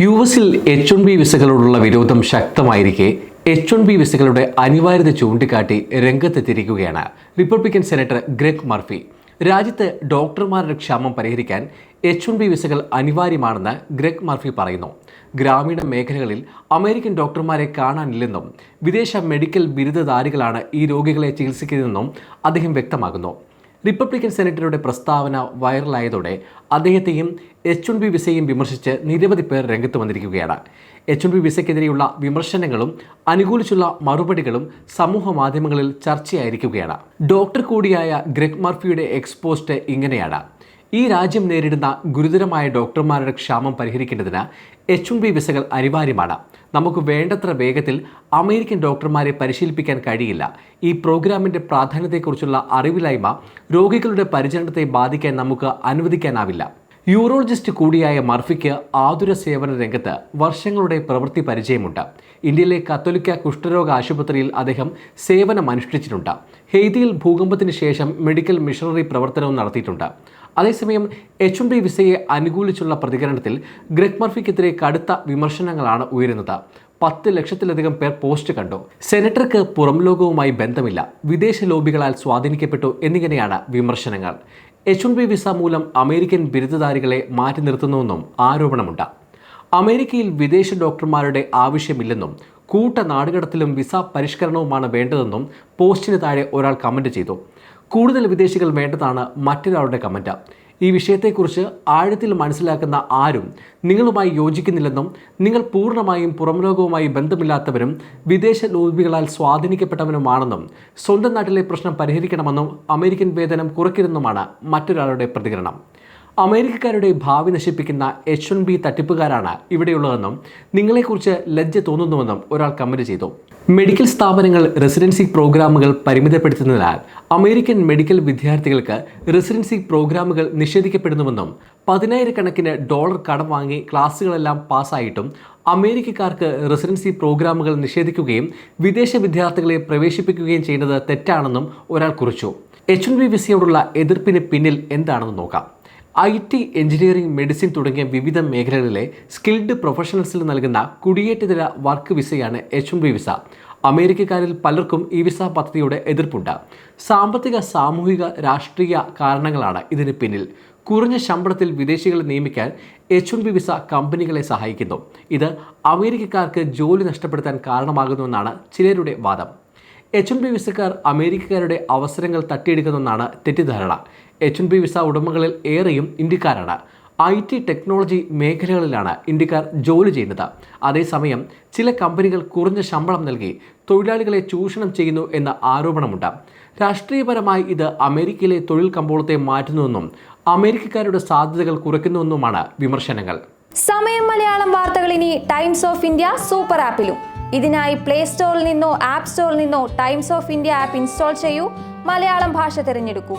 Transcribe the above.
U എസിൽ H one B വിസകളോടുള്ള വിരോധം ശക്തമായിരിക്കെ എച്ച് വൺ ബി വിസകളുടെ അനിവാര്യത ചൂണ്ടിക്കാട്ടി രംഗത്തെത്തിയിരിക്കുകയാണ്. റിപ്പബ്ലിക്കൻ സെനറ്റർ ഗ്രെഗ് മർഫി രാജ്യത്ത് ഡോക്ടർമാരുടെ ക്ഷാമം പരിഹരിക്കാൻ എച്ച് വൺ ബി വിസകൾ അനിവാര്യമാണെന്ന് ഗ്രെഗ് മർഫി പറയുന്നു. ഗ്രാമീണ മേഖലകളിൽ അമേരിക്കൻ ഡോക്ടർമാരെ കാണാനില്ലെന്നും വിദേശ മെഡിക്കൽ ബിരുദധാരികളാണ് ഈ രോഗികളെ ചികിത്സിക്കുന്നതെന്നും അദ്ദേഹം വ്യക്തമാക്കുന്നു. റിപ്പബ്ലിക്കൻ സെനറ്ററുടെ പ്രസ്താവന വൈറലായതോടെ അദ്ദേഹത്തെയും എച്ച് എൻ ബി വിസയും വിമർശിച്ച് നിരവധി പേർ രംഗത്ത് വന്നിരിക്കുകയാണ്. എച്ച് എൻ ബി വിസയ്ക്കെതിരെയുള്ള വിമർശനങ്ങളും അനുകൂലിച്ചുള്ള മറുപടികളും സമൂഹ മാധ്യമങ്ങളിൽ ചർച്ചയായിരിക്കുകയാണ്. ഡോക്ടർ കൂടിയായ ഗ്രെഗ് മർഫിയുടെ എക്സ്പോസ്റ്റ് ഇങ്ങനെയാണ്. ഈ രാജ്യം നേരിടുന്ന ഗുരുതരമായ ഡോക്ടർമാരുടെ ക്ഷാമം പരിഹരിക്കേണ്ടതിന് എച്ച് ബി വിസകൾ അനിവാര്യമാണ്. നമുക്ക് വേണ്ടത്ര വേഗത്തിൽ അമേരിക്കൻ ഡോക്ടർമാരെ പരിശീലിപ്പിക്കാൻ കഴിയില്ല. ഈ പ്രോഗ്രാമിന്റെ പ്രാധാന്യത്തെക്കുറിച്ചുള്ള അറിവില്ലായ്മ രോഗികളുടെ പരിചരണത്തെ ബാധിക്കാൻ നമുക്ക് അനുവദിക്കാനാവില്ല. യൂറോളജിസ്റ്റ് കൂടിയായ മർഫിക്ക് ആതുര സേവന രംഗത്ത് വർഷങ്ങളുടെ പ്രവൃത്തി പരിചയമുണ്ട്. ഇന്ത്യയിലെ കത്തോലിക്ക കുഷ്ഠരോഗ ആശുപത്രിയിൽ അദ്ദേഹം സേവനം അനുഷ്ഠിച്ചിട്ടുണ്ട്. ഹെയ്തിയിൽ ഭൂകമ്പത്തിന് ശേഷം മെഡിക്കൽ മിഷണറി പ്രവർത്തനവും നടത്തിയിട്ടുണ്ട്. അതേസമയം എച്ച് എം ബി വിസയെ അനുകൂലിച്ചുള്ള പ്രതികരണത്തിൽ ഗ്രെഗ് മർഫിക്കെതിരെ കടുത്ത വിമർശനങ്ങളാണ് ഉയരുന്നത്. പത്ത് ലക്ഷത്തിലധികം പേർ പോസ്റ്റ് കണ്ടു. സെനറ്റർക്ക് പുറം ലോകവുമായി ബന്ധമില്ല. വിദേശ ലോബികളാൽ സ്വാധീനിക്കപ്പെട്ടു എന്നിങ്ങനെയാണ് വിമർശനങ്ങൾ. എച്ച് ബി വിസ മൂലം അമേരിക്കൻ ബിരുദധാരികളെ മാറ്റി നിർത്തുന്നുവെന്നും ആരോപണമുണ്ട്. അമേരിക്കയിൽ വിദേശ ഡോക്ടർമാരുടെ ആവശ്യമില്ലെന്നും കൂട്ട നാടുകടത്തിലും വിസ പരിഷ്കരണവുമാണ് വേണ്ടതെന്നും പോസ്റ്റിന് താഴെ ഒരാൾ കമന്റ് ചെയ്തു. കൂടുതൽ വിദേശികൾ വേണ്ടതാണ് മറ്റൊരാളുടെ കമന്റ് ഈ വിഷയത്തെക്കുറിച്ച് ആഴത്തിൽ മനസ്സിലാക്കുന്ന ആരും നിങ്ങളുമായി യോജിക്കുന്നില്ലെന്നും നിങ്ങൾ പൂർണമായും പുറംലോകവുമായി ബന്ധമില്ലാത്തവരും വിദേശ ലോബികളാൽ സ്വാധീനിക്കപ്പെട്ടവനുമാണെന്നും സ്വന്തം നാട്ടിലെ പ്രശ്നം പരിഹരിക്കണമെന്നും അമേരിക്കൻ വേതനം കുറയ്ക്കരുതെന്നുമാണ് മറ്റൊരാളുടെ പ്രതികരണം. അമേരിക്കക്കാരുടെ ഭാവി നശിപ്പിക്കുന്ന എച്ച് വൺ ബി തട്ടിപ്പുകാരാണ് ഇവിടെയുള്ളതെന്നും നിങ്ങളെക്കുറിച്ച് ലജ്ജ തോന്നുന്നുവെന്നും ഒരാൾ കമന്റ് ചെയ്തു. മെഡിക്കൽ സ്ഥാപനങ്ങൾ റെസിഡൻസി പ്രോഗ്രാമുകൾ പരിമിതപ്പെടുത്തുന്നതിനാൽ അമേരിക്കൻ മെഡിക്കൽ വിദ്യാർത്ഥികൾക്ക് റെസിഡൻസി പ്രോഗ്രാമുകൾ നിഷേധിക്കപ്പെടുന്നുവെന്നും പതിനായിരക്കണക്കിന് ഡോളർ കടം വാങ്ങി ക്ലാസ്സുകളെല്ലാം പാസ്സായിട്ടും അമേരിക്കക്കാർക്ക് റെസിഡൻസി പ്രോഗ്രാമുകൾ നിഷേധിക്കുകയും വിദേശ വിദ്യാർത്ഥികളെ പ്രവേശിപ്പിക്കുകയും ചെയ്യുന്നത് തെറ്റാണെന്നും ഒരാൾ കുറിച്ചു. എച്ച് ബി വിസയോടുള്ള എതിർപ്പിന് പിന്നിൽ എന്താണെന്ന് നോക്കാം. ഐ ടി എഞ്ചിനീയറിംഗ് മെഡിസിൻ തുടങ്ങിയ വിവിധ മേഖലകളിലെ സ്കിൽഡ് പ്രൊഫഷണൽസിൽ നൽകുന്ന കുടിയേറ്റതര വർക്ക് വിസയാണ് എച്ച് എം ബി വിസ. അമേരിക്കക്കാരിൽ പലർക്കും ഈ വിസ പദ്ധതിയുടെ എതിർപ്പുണ്ട്. സാമ്പത്തിക സാമൂഹിക രാഷ്ട്രീയ കാരണങ്ങളാണ് ഇതിന് പിന്നിൽ. കുറഞ്ഞ ശമ്പളത്തിൽ വിദേശികളെ നിയമിക്കാൻ എച്ച് എൻ ബി വിസ കമ്പനികളെ സഹായിക്കുന്നു. ഇത് അമേരിക്കക്കാർക്ക് ജോലി നഷ്ടപ്പെടുത്താൻ കാരണമാകുന്നുവെന്നാണ് ചിലരുടെ വാദം. എച്ച് എൻ ബി വിസക്കാർ അമേരിക്കക്കാരുടെ അവസരങ്ങൾ തട്ടിയെടുക്കുന്നെന്നാണ് തെറ്റിദ്ധാരണ. എച്ച് എൻ ബി വിസ ഉടമകളിൽ ഏറെയും ഇന്ത്യക്കാരാണ്. ഐ ടി ടെക്നോളജി മേഖലകളിലാണ് ഇന്ത്യക്കാർ ജോലി ചെയ്യുന്നത്. അതേസമയം ചില കമ്പനികൾ കുറഞ്ഞ ശമ്പളം നൽകി തൊഴിലാളികളെ ചൂഷണം ചെയ്യുന്നു എന്ന ആരോപണമുണ്ട്. രാഷ്ട്രീയപരമായി ഇത് അമേരിക്കയിലെ തൊഴിൽ കമ്പോളത്തെ മാറ്റുന്നുവെന്നും അമേരിക്കക്കാരുടെ സാധ്യതകൾ കുറയ്ക്കുന്നുവെന്നുമാണ് വിമർശനങ്ങൾ. സമയം മലയാളം വാർത്തകൾ ഇനി ടൈംസ് ഓഫ് ഇന്ത്യ സൂപ്പർ ആപ്പിലും ഇതിനായി പ്ലേ സ്റ്റോറിൽ നിന്നോ ആപ്പ് സ്റ്റോറിൽ നിന്നോ Times of India app install ചെയ്യൂ. മലയാളം ഭാഷ തിരഞ്ഞെടുക്കൂ.